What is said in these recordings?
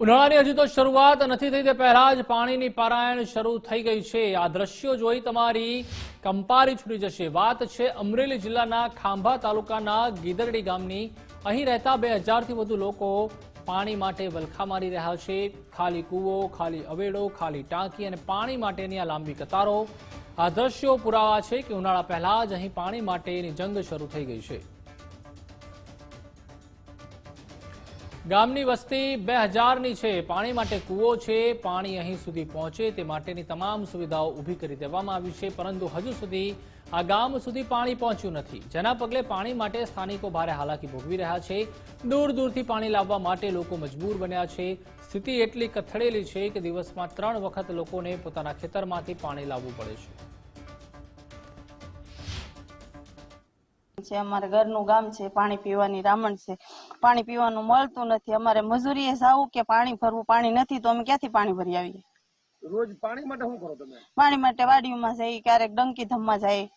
ઉનાળાની હજી તો શરૂઆત નથી થઈ તે પહેલા જ પાણીની પારાયણ શરૂ થઈ ગઈ છે. આ દ્રશ્યો જોઈ તમારી કંપારી છૂટી જશે. વાત છે અમરેલી જિલ્લાના ખાંભા તાલુકાના ગીદરડી ગામની. અહીં રહેતા બે હજારથી વધુ લોકો પાણી માટે વલખા મારી રહ્યા છે. ખાલી કૂવો, ખાલી અવેડો, ખાલી ટાંકી અને પાણી માટેની આ લાંબી કતારો. આ દ્રશ્યો પુરાવા છે કે ઉનાળા પહેલા જ અહીં પાણી માટેની જંગ શરૂ થઈ ગઈ છે. ગામની વસ્તી બે હજારની છે. પાણી માટે કૂવો છે. પાણી અહીં સુધી પહોંચે તે માટેની તમામ સુવિધાઓ ઊભી કરી દેવામાં આવી છે. પરંતુ હજુ સુધી આ ગામ સુધી પાણી પહોંચ્યું નથી. જેના પગલે પાણી માટે સ્થાનિકો ભારે હાલાકી ભોગવી રહ્યા છે. દૂર દૂરથી પાણી લાવવા માટે લોકો મજબૂર બન્યા છે. સ્થિતિ એટલી કથળેલી છે કે દિવસમાં ત્રણ વખત લોકોને પોતાના ખેતરમાંથી પાણી લાવવું પડે છે. છે અમારે ઘરનું ગામ છે પાણી પીવાની રામણ છે. પાણી પીવાનું મળતું નથી. અમારે મજૂરીએ જાવું કે પાણી ભરવું? પાણી નથી તો અમે ક્યાંથી પાણી ભરી આવીએ? રોજ પાણી માટે શું કરો તમે? પાણી માટે વાડીમાં જઈ ક્યારેક ડંકી ધમમાં જાય.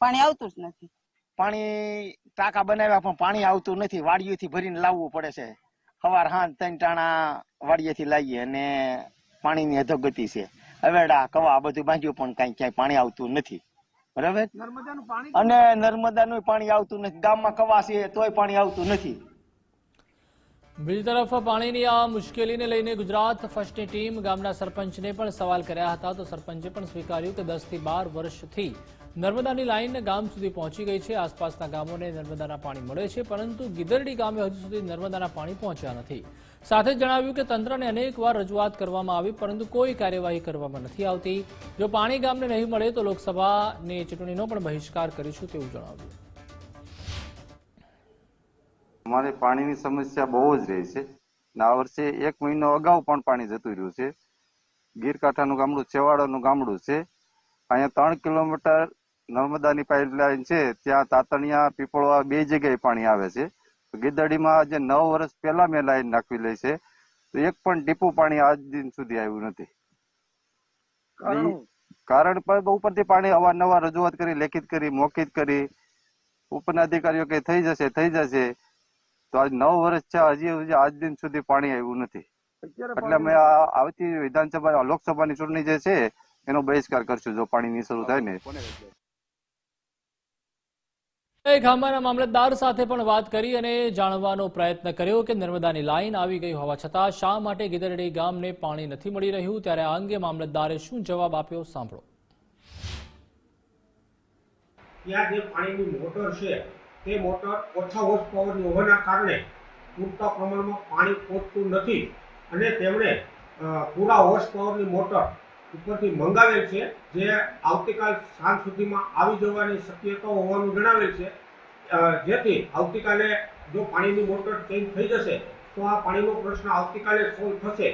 પાણી આવતું જ નથી. પાણી ટાંકા બનાવ્યા પણ પાણી આવતું નથી. વાડીઓથી ભરીને લાવવું પડે છે. સવાર હાંજ ત્રણ ટાણા વાડીએથી લાવીએ અને પાણીની અધોગતિ છે. અવેડા કવા બધું બાંધ્યું પણ કઈ ક્યાંય પાણી આવતું નથી. બરાબર? અને નર્મદાનું પાણી આવતું નથી. ગામમાં કવા છે તોય પાણી આવતું નથી. બીજી તરફ પાણીની આ મુશ્કેલીને લઈને ગુજરાત ફર્સ્ટની ટીમ ગામના સરપંચને પણ સવાલ કર્યા હતા. તો સરપંચે પણ સ્વીકાર્યું કે દસથી બાર વર્ષથી નર્મદાની લાઇન ગામ સુધી પહોંચી ગઈ છે. આસપાસના ગામોને નર્મદાના પાણી મળે છે, પરંતુ ગીદરડી ગામે હજુ સુધી નર્મદાના પાણી પહોંચ્યા નથી. સાથે જણાવ્યું કે તંત્રને અનેકવાર રજૂઆત કરવામાં આવી, પરંતુ કોઈ કાર્યવાહી કરવામાં નથી આવતી. જો પાણી ગામને નહીં મળે તો લોકસભાની ચૂંટણીનો પણ બહિષ્કાર કરીશું તેવું જણાવ્યું. અમારે પાણીની સમસ્યા બહુ જ રહી છે ને આ વર્ષે એક મહિનો અગાઉ પણ પાણી જતું રહ્યું છે. ગીરકાંઠાનું ગામડું છેવાડાનું ગામડું છે. અહીંયા ત્રણ કિલોમીટર નર્મદાની પાઇપલાઇન છે ત્યાં તાતણિયા પીપળવા બે જગ્યાએ પાણી આવે છે. ગીદડીમાં આજે નવ વર્ષ પહેલા મેં લાઈન નાખવી લે છે. તો એક પણ ટીપું પાણી આજ દિન સુધી આવ્યું નથી. કારણ પર ઉપરથી પાણી અવારનવાર રજૂઆત કરી લેખિત કરી મોકિત કરી. ઉપરના અધિકારીઓ કે થઈ જશે થઈ જશે. તો આજ નવ વર્ષ છે હજી હજી આજ દિન સુધી પાણી આવ્યું નથી. એટલે અમે આવતી વિધાનસભા લોકસભાની ચૂંટણી જે છે એનો બહિષ્કાર કરશું જો પાણી ની શરૂ થાય ને. એ મામલતદાર સાથે પણ વાત કરી અને જાણવાનો પ્રયત્ન કર્યો કે નર્મદાની લાઇન આવી ગઈ હોવા છતાં શા માટે ગીદરડી ગામને પાણી નથી મળી રહ્યું? ત્યારે આ અંગે મામલતદારે શું જવાબ આપ્યો? સાંભળો. ત્યાં જે પાણીની મોટર છે તે મોટર ઓછા હોર્સ પાવરની હોવાના કારણે પૂરતા પ્રમાણમાં પાણી પહોંચતું નથી અને તેમણે પૂરા હોર્સ પાવરની મોટર ઉપરથી મંગાવેલ છે, જે આવતીકાલ સાંજ સુધીમાં આવી જવાની શક્યતા હોવાનું જણાવેલ છે. જેથી આવતીકાલે જો પાણીની મોટર ચેન્જ થઈ જશે, તો આ પાણીનો પ્રશ્ન આવતીકાલે સોલ્વ થશે.